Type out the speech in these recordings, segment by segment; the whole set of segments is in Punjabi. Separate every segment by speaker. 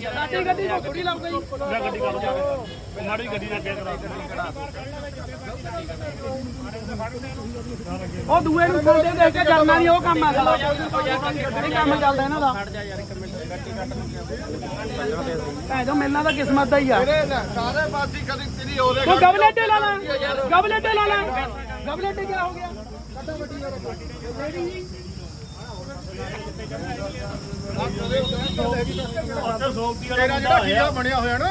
Speaker 1: ਸਾਡੀ ਗੱਡੀ ਨੂੰ ਥੋੜੀ ਲਾਊਗਾ ਜੀ
Speaker 2: ਮੈਂ ਗੱਡੀ ਕਰ ਜਾਵੇ ਮਾੜੀ ਗੱਡੀ ਨਾਲ ਅੱਗੇ ਕਰਾ
Speaker 1: ਉਹ ਦੂਏ ਨੂੰ ਬੋਲਦੇ ਦੇਖ ਕੇ ਚੱਲਣਾ ਨਹੀਂ ਉਹ ਕੰਮ ਆ ਇਹ ਕੰਮ ਚੱਲਦਾ ਇਹਨਾਂ ਦਾ। ਭੈਣ ਜੋ ਮਿਲਣਾ ਤਾਂ ਕਿਸਮਤ ਦਾ ਹੀ ਆ।
Speaker 3: ਸਾਰੇ ਪਾਸੇ ਕਦੀ ਤੇਰੀ ਹੋਰੇ
Speaker 1: ਤੂੰ ਗਬਲੇ ਤੇ ਲਾ ਲੈ ਗਬਲੇ ਤੇ ਲਾ ਲੈ। ਗਬਲੇ ਤੇ ਕੀ ਹੋ ਗਿਆ?
Speaker 2: ਉੱਥੇ ਸੋਕਤੀ ਵਾਲਾ
Speaker 3: ਤੇਰਾ ਜਿਹੜਾ ਠੀਆ ਬਣਿਆ ਹੋਇਆ ਨਾ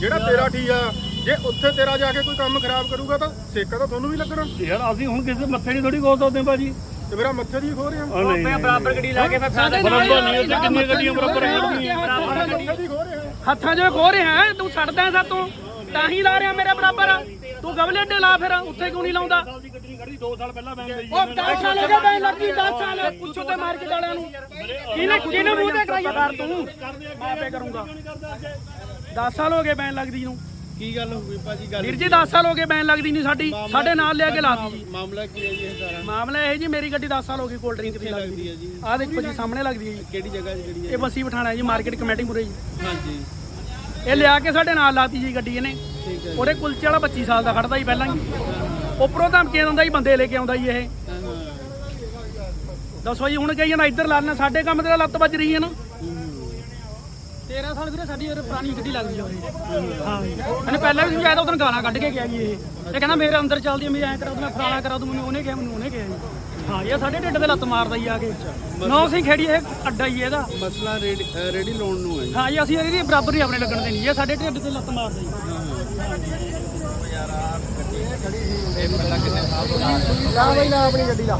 Speaker 3: ਜਿਹੜਾ ਤੇਰਾ ਠੀਆ ਜੇ ਉੱਥੇ ਤੇਰਾ ਜਾ ਕੇ ਕੋਈ ਕੰਮ ਖਰਾਬ ਕਰੂਗਾ ਤਾਂ ਸੇਕਾ ਤਾਂ ਤੁਹਾਨੂੰ ਵੀ ਲੱਗਣਾ।
Speaker 2: ਯਾਰ ਅਸੀਂ ਹੁਣ ਕਿਸੇ ਮੱਥੇ ਨਹੀਂ ਥੋੜੀ ਖੋਲ ਸਕਦੇ ਭਾਜੀ।
Speaker 3: ਤੇ ਮੇਰਾ ਮੱਥੇ ਦੀ ਖੋ ਰਿਹਾ
Speaker 2: ਆ ਨਹੀਂ। ਨਹੀਂ।
Speaker 4: ਬਰਾਬਰ ਗੱਡੀ ਲਾ ਕੇ ਫਿਰ
Speaker 1: ਸਾਡੇ
Speaker 2: ਬਰਾਬਰ ਨਹੀਂ ਉੱਥੇ ਕਿੰਨੀਆਂ ਗੱਡੀਆਂ ਬਰਾਬਰ ਹੈਗੀਆਂ।
Speaker 3: ਮੱਥੇ ਦੀ ਖੋ ਰਿਹਾ
Speaker 1: ਹੱਥਾਂ 'ਚ ਖੋ ਰਿਹਾ ਹੈ, ਤੂੰ ਛੱਡਦਾ ਸਾਤੋਂ। ਤਾਂ ਹੀ ਲਾ ਰਿਹਾ ਮੇਰੇ ਬਰਾਬਰ। ਤੂੰ ਗਬਲੇ ਤੇ ਲਾ ਫਿਰ ਉੱਥੇ ਕਿਉਂ ਨਹੀਂ ਲਾਉਂਦਾ?
Speaker 2: ਸਾਲ ਦੀ ਗੱਡੀ ਖੜੀ 2 ਸਾਲ ਪਹਿਲਾਂ ਬੈਨ ਲਈ।
Speaker 1: ਉਹ 10 ਸਾਲ ਹੋ ਗਏ ਬੈਨ ਲੱਗੀ 10 ਸਾਲ। ਪੁੱਛੋ ਤੇ ਮਾਰਕੀਟ ਵਾਲਿਆਂ ਨੂੰ। ਕਿਹਨੇ ਕਿਹਨੇ ਮੂੰਹ ਤੇ ਕਰਾਈ ਕਰ ਤੂੰ? ਮੈਂ ਆਪੇ ਕਰੂੰਗਾ। 10 ਸਾਲ ਹੋ ਗਏ ਬੈਨ ਲੱਗਦੀ ਨੂੰ।
Speaker 4: ਕੀ ਗੱਲ ਹੋ ਗਈ ਭਾਜੀ ਗੱਲ
Speaker 1: ਵੀਰ ਜੀ 10 ਸਾਲ ਹੋ ਗਏ ਬੈਨ ਲੱਗਦੀ ਨਹੀਂ ਸਾਡੀ। ਸਾਡੇ ਨਾਲ ਲਿਆ ਕੇ ਲਾਤੀ। ਜੀ
Speaker 4: ਮਾਮਲਾ ਕੀ ਹੈ ਜੀ ਇਹ ਸਾਰਾ?
Speaker 1: ਮਾਮਲਾ ਇਹ ਜੀ ਮੇਰੀ ਗੱਡੀ 10 ਸਾਲ ਹੋ ਗਈ ਕੋਲਡ ਡਰਿੰਕ ਦੀ ਲੱਗਦੀ।
Speaker 4: ਹੈ ਜੀ?
Speaker 1: ਆਹ ਦੇਖੋ ਜੀ ਸਾਹਮਣੇ ਲੱਗਦੀ ਹੈ ਜੀ।
Speaker 4: ਕਿਹੜੀ ਜਗ੍ਹਾ 'ਚ ਕਿਹੜੀ
Speaker 1: ਇਹ ਬਸੀ ਪਠਾਣਾ ਜੀ ਮਾਰਕੀਟ ਕਮੇਟੀ ਮੁਰੇ ਜੀ।
Speaker 4: ਹੈ ਹਾਂਜੀ।
Speaker 1: ਇਹ ਲਿਆ ਕੇ ਸਾਡੇ ਨਾਲ ਲਾਤੀ ਜੀ ਗੱਡੀ ਇਹਨੇ। ਉਹਦੇ ਕੁਲਚੇ ਵਾਲਾ 25 ਸਾਲ ਦਾ ਖੜਦਾ ਜੀ ਪਹਿਲਾਂ ਹੀ। ਉੱਪਰੋਂ ਧਮਕੀਆਂ ਦਿੰਦਾ ਜੀ ਬੰਦੇ ਲੈ ਕੇ ਆਉਂਦਾ ਇਹ।
Speaker 4: ਹਾਂ ਹਾਂ
Speaker 1: ਦੱਸੋ ਜੀ ਹੁਣ ਕਹੀ ਜਾਂਦਾ ਇੱਧਰ ਲਾ ਲੈਣਾ ਸਾਡੇ ਕੰਮ ਤੇ ਲੱਤ ਵੱਜ ਰਹੀ ਹੈ ਨਾ। 13 ਸਾਲ ਵੀਰੇ ਸਾਡੀ ਇਹ ਪੁਰਾਣੀ ਗੱਡੀ ਲੱਗਦੀ ਆ ਉਹ ਹਾਂ ਇਹਨੇ ਪਹਿਲਾਂ ਵੀ ਸਮਝਾਇਆ ਤਾਂ ਉਦੋਂ ਗਾਲਾਂ ਕੱਢ ਕੇ ਗਿਆ ਜੀ ਇਹ। ਇਹ ਕਹਿੰਦਾ ਮੇਰੇ ਅੰਦਰ ਚੱਲਦੀ ਆ ਮੈਂ ਐਂ ਕਰਾ ਦੂੰ ਮੈਂ ਫਲਾਣਾ ਕਰਾ ਦੂੰ ਮੈਨੂੰ ਉਹਨੇ ਕਿਹਾ ਮੈਨੂੰ ਉਹਨੇ ਕਿਹਾ ਜੀ। ਹਾਂ ਇਹ ਸਾਡੇ ਢਿੱਡ ਤੇ ਲੱਤ ਮਾਰਦਾ ਹੀ ਆ ਕੇ। ਨੌ ਸਿੰਘ ਖੇੜੀ ਇਹ ਅੱਡਾ ਹੀ ਇਹਦਾ।
Speaker 4: ਮਸਲਾ ਰੇਡੀ ਰੇਡੀ ਲਾਉਣ ਨੂੰ ਹੈ
Speaker 1: ਹਾਂ ਜੀ ਅਸੀਂ ਇਹਦੀ ਬਰਾਬਰ ਹੀ ਆਪਣੇ ਲੱਗਣ ਦੇਣੀ ਇਹ ਸਾਡੇ ਢਿੱਡ ਤੇ ਲੱਤ ਮਾਰਦਾ ਜੀ
Speaker 3: ਲਾ ਬਈ ਲਾ ਆਪਣੀ ਗੱਡੀ ਲਾ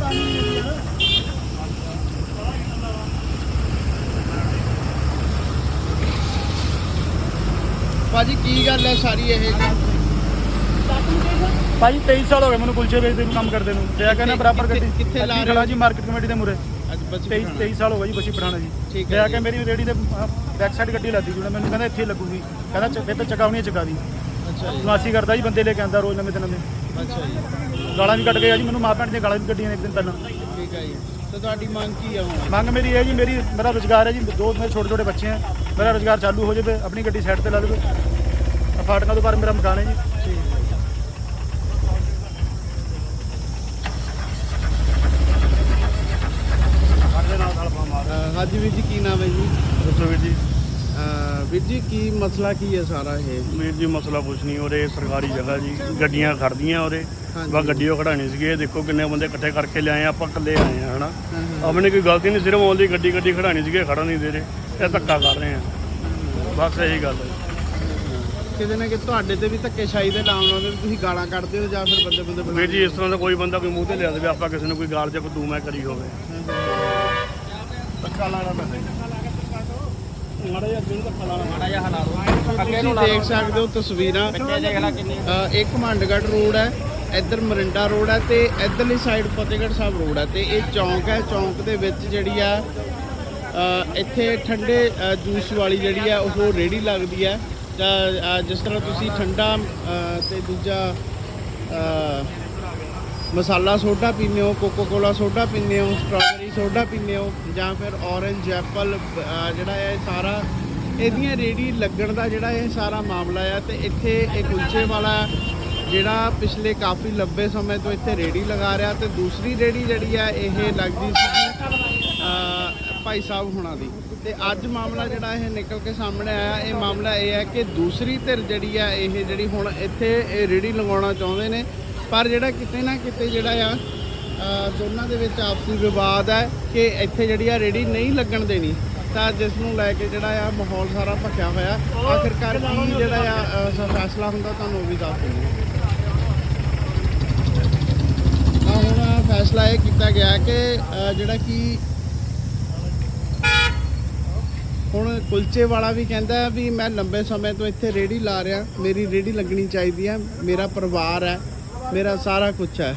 Speaker 4: ਭਾਜੀ ਕੀ ਗੱਲ ਹੈ ਸਾਰੀ ਇਹ?
Speaker 2: ਭਾਜੀ 23 ਸਾਲ ਹੋ ਗਏ ਮੈਨੂੰ ਕੁਲਚੇ ਵੇਚਦੇ ਨੂੰ ਕੰਮ ਕਰਦੇ ਨੂੰ। ਤੇ ਆ ਕਹਿੰਦਾ ਬਰਾਬਰ ਗੱਡੀ
Speaker 4: ਕਿੱਥੇ- ਲਾ ਰਹੇ
Speaker 2: ਖੜਾ ਜੀ ਮਾਰਕੀਟ ਕਮੇਟੀ ਦੇ ਮੂਰੇ
Speaker 4: ਅੱਜ ਬੱਚੇ
Speaker 2: 23 23 ਸਾਲ ਹੋ ਗਏ ਜੀ ਬਸੀ ਪਠਾਣਾ ਜੀ।
Speaker 4: ਠੀਕ ਹੈ
Speaker 2: ਆ ਕੇ ਮੇਰੀ ਰੇੜੀ ਦੇ ਬੈਕ ਸਾਈਡ ਗੱਡੀ ਲਾਦੀ ਜੀ। ਮੈਨੂੰ ਕਹਿੰਦਾ ਇੱਥੇ ਹੀ ਲੱਗੂਗੀ। ਕਹਿੰਦਾ ਫਿਰ ਤਾਂ ਚਕਾਉਣੀ ਚਕਾ ਦੀ।
Speaker 4: ਅੱਛਾ ਜੀ।
Speaker 2: ਮਾਸੀ ਕਰਦਾ ਜੀ ਬੰਦੇ ਲੈ ਕੇ ਆਂਦਾ ਰੋਜ਼ ਨਵੇਂ ਤੇ। ਨਵੇਂ
Speaker 4: ਅੱਛਾ ਜੀ।
Speaker 2: ਗਾਲਾਂ ਵੀ ਕੱਢ ਗਏ ਆ ਜੀ ਮੈਨੂੰ ਮਾਂ ਭੈਣ ਦੀਆਂ ਗਾਲਾਂ ਵੀ ਕੱਢੀਆਂ ਇੱਕ ਦਿਨ ਪਹਿਲਾਂ।
Speaker 4: ਠੀਕ ਹੈ ਜੀ। ਤੇ ਤੁਹਾਡੀ ਮੰਗ ਕੀ ਹੈ ਹੁਣ?
Speaker 2: ਮੰਗ ਮੇਰੀ ਇਹ ਜੀ ਮੇਰੀ ਮੇਰਾ ਰੋਜ਼ਗਾਰ ਹੈ ਜੀ। ਦੋ ਮੇਰੇ ਛੋਟੇ ਛੋਟੇ ਬੱਚੇ ਹੈ। ਮੇਰਾ ਰੋਜ਼ਗਾਰ ਚਾਲੂ ਹੋ ਜਾਵੇ ਆਪਣੀ ਗੱਡੀ ਸਾਈਡ ਤੇ ਲਾ ਦੇਵੇ ਫਾਟਕਾਂ ਤੋਂ ਬਾਹਰ ਮੇਰਾ ਮਕਾਨ ਹੈ ਜੀ।
Speaker 4: ਹਾਂਜੀ ਵੀਰ ਜੀ ਕੀ ਨਾਮ ਹੈ ਜੀ?
Speaker 2: ਦੱਸੋ ਵੀਰ ਜੀ।
Speaker 4: ਅ, ਵੀਰ ਜੀ ਕੀ ਮਸਲਾ ਕੀ ਹੈ ਸਾਰਾ ਇਹ?
Speaker 2: ਵੀਰ ਜੀ ਮਸਲਾ ਕੁਛ ਨਹੀਂ ਉਹਦੇ ਸਰਕਾਰੀ ਜਗ੍ਹਾ ਜੀ ਗੱਡੀਆਂ ਖੜਦੀਆਂ ਉਹਦੇ
Speaker 4: ਹਾਂਜੀ।
Speaker 2: ਬਾ ਗੱਡੀ ਉਹ ਖੜਾਣੀ ਸੀਗੀ ਇਹ ਦੇਖੋ ਕਿੰਨੇ ਬੰਦੇ ਇਕੱਠੇ ਕਰਕੇ ਲਿਆਏ ਆ, ਆਪਾਂ ਇਕੱਲੇ ਆਏ ਆ ਹਨਾ। ਆਪਣੀ ਕੋਈ ਗਲਤੀ ਨਹੀਂ ਸਿਰਫ ਆਉਂਦੀ ਗੱਡੀ ਗੱਡੀ ਖੜਾਣੀ ਸੀਗੀ ਇਹ ਖੜਨ ਨਹੀਂ ਦੇ ਰਹੇ ਇਹ ਧੱਕਾ ਕਰ ਰਹੇ ਆ। ਬਸ ਇਹੀ ਗੱਲ ਹੈ।
Speaker 4: ਕਿਤੇ ਨਾ ਕਿ ਤੁਹਾਡੇ ਤੇ ਵੀ ਧੱਕੇਸ਼ਾਹੀ ਦੇ ਨਾਮ ਲਾਉਂਦੇ ਵੀ ਤੁਸੀਂ ਗਾਲਾਂ ਕੱਢਦੇ ਹੋ ਜਾਂ ਫਿਰ ਬੰਦੇ ਬੰਦੇ
Speaker 2: ਵੀਰ ਜੀ ਇਸ ਤਰ੍ਹਾਂ ਦਾ ਕੋਈ ਬੰਦਾ ਕੋਈ ਮੂੰਹ ਤੇ ਲਿਆ ਦੇਵੇ ਆਪਾਂ ਕਿਸੇ ਨੂੰ ਕੋਈ ਗਾਲ ਜਾਂ ਕੋਈ ਤੂੰ ਮੈਂ ਕਰੀ ਹੋਵੇ। ਧੱਕਾ ਲਾਣਾ ਪੈਂਦਾ ਮਾੜਾ ਜਿਹਾ ਦਿਨ ਧੱਕਾ ਲਾਣਾ ਮਾੜਾ ਜਿਹਾ
Speaker 4: ਤੁਸੀਂ ਦੇਖ ਸਕਦੇ ਹੋ ਤਸਵੀਰਾਂ। ਅ, ਇਹ ਘਮੰਡਗੜ੍ਹ ਰੋਡ ਹੈ ਇੱਧਰ ਮਰਿੰਡਾ ਰੋਡ ਹੈ ਤੇ ਇੱਧਰਲੀ ਸਾਈਡ ਫਤਿਹਗੜ੍ਹ ਸਾਹਿਬ ਰੋਡ ਹੈ ਤੇ ਇਹ ਚੌਂਕ ਹੈ ਚੌਂਕ ਦੇ ਵਿੱਚ ਜਿਹੜੀ ਆ ਅ, ਇੱਥੇ ਠੰਡੇ ਜੂਸ ਵਾਲੀ ਜਿਹੜੀ ਆ ਉਹ ਰੇੜੀ ਲੱਗਦੀ ਅ, ਜਿਸ ਤਰ੍ਹਾਂ ਤੁਸੀਂ ਠੰਡਾ ਅ, ਤੇ ਦੂਜਾ ਮਸਾਲਾ ਸੋਡਾ ਪੀਂਦੇ ਹੋ ਕੋਕੋ ਕੋਲਾ ਸੋਡਾ ਪੀਂਦੇ ਹੋ ਸਟ੍ਰਾਬੇਰੀ ਸੋਡਾ ਪੀਂਦੇ ਹੋ ਜਾਂ ਫਿਰ ਔਰੇਂਜ ਐਪਲ ਜਿਹੜਾ ਹੈ ਸਾਰਾ ਇਹਦੀਆਂ ਰੇੜੀ ਲੱਗਣ ਦਾ ਜਿਹੜਾ ਇਹ ਸਾਰਾ ਮਾਮਲਾ ਆ ਤੇ ਇੱਥੇ ਇਹ ਕੁਲਚੇ ਵਾਲਾ ਜਿਹੜਾ ਪਿਛਲੇ ਕਾਫੀ ਲੰਬੇ ਸਮੇਂ ਤੋਂ ਇੱਥੇ ਰੇੜੀ ਲਗਾ ਰਿਹਾ ਤੇ ਦੂਸਰੀ ਰੇੜੀ ਜਿਹੜੀ ਆ ਇਹ ਲੱਗਦੀ ਸੀ ਭਾਈ ਸਾਹਿਬ ਹੁਣਾਂ ਦੀ। ਤੇ ਅੱਜ ਮਾਮਲਾ ਜਿਹੜਾ ਇਹ ਨਿਕਲ ਕੇ ਸਾਹਮਣੇ ਆਇਆ, ਇਹ ਮਾਮਲਾ ਇਹ ਹੈ ਕਿ ਦੂਸਰੀ ਧਿਰ ਜਿਹੜੀ ਆ, ਇਹ ਜਿਹੜੀ ਹੁਣ ਇੱਥੇ ਇਹ ਰੇੜੀ ਲਗਾਉਣਾ ਚਾਹੁੰਦੇ ਨੇ, ਪਰ ਜਿਹੜਾ ਕਿਤੇ ਨਾ ਕਿਤੇ ਜਿਹੜਾ ਆ ਦੋਨਾਂ ਦੇ ਵਿੱਚ ਆਪਸੀ ਵਿਵਾਦ ਹੈ ਕਿ ਇੱਥੇ ਜਿਹੜੀ ਆ ਰੇੜੀ ਨਹੀਂ ਲੱਗਣ ਦੇਣੀ, ਤਾਂ ਜਿਸ ਨੂੰ ਲੈ ਕੇ ਜਿਹੜਾ ਆ ਮਾਹੌਲ ਸਾਰਾ ਭਖਿਆ ਹੋਇਆ। ਆਖਿਰਕਾਰ ਕੀ ਜਿਹੜਾ ਆ ਫੈਸਲਾ ਹੁੰਦਾ ਤੁਹਾਨੂੰ ਉਹ ਵੀ ਦੱਸ ਦਿੰਦੇ ਹੁਣ ਫੈਸਲਾ ਇਹ ਕੀਤਾ ਗਿਆ ਕਿ ਜਿਹੜਾ ਕਿ ਹੁਣ ਕੁਲਚੇ ਵਾਲਾ ਵੀ ਕਹਿੰਦਾ ਵੀ ਮੈਂ ਲੰਬੇ ਸਮੇਂ ਤੋਂ ਇੱਥੇ ਰੇੜੀ ਲਾ ਰਿਹਾ, ਮੇਰੀ ਰੇੜੀ ਲੱਗਣੀ ਚਾਹੀਦੀ ਹੈ, ਮੇਰਾ ਪਰਿਵਾਰ ਹੈ, ਮੇਰਾ ਸਾਰਾ ਕੁਝ ਹੈ।